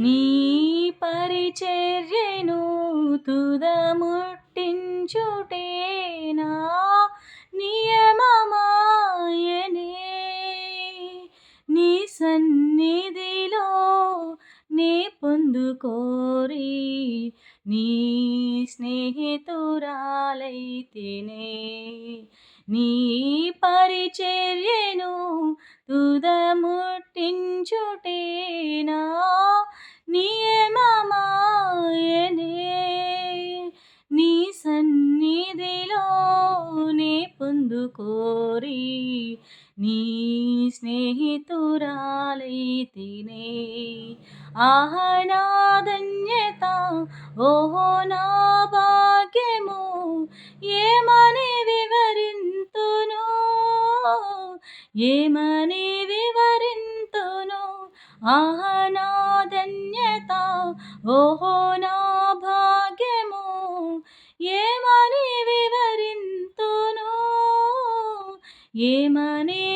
నీ పరిచర్యను తుదముట్టించుటేనా నియమమాయనే? నీ సన్నిధిలో నే పొందుకోరి నీ స్నేహితురాలైతేనే? నీ పరిచర్యను తుదముట్టించుటేనా కోరి నీ స్నేహితురాలైతినే ఆహా నా ధన్యత ఓహో నా భాగ్యము ఏమని వివరింతును? ఏమని వివరింతును? ఆహా నా ధన్యత ఓహో నా ఏమని వివరింతును ఏమని వివరింతును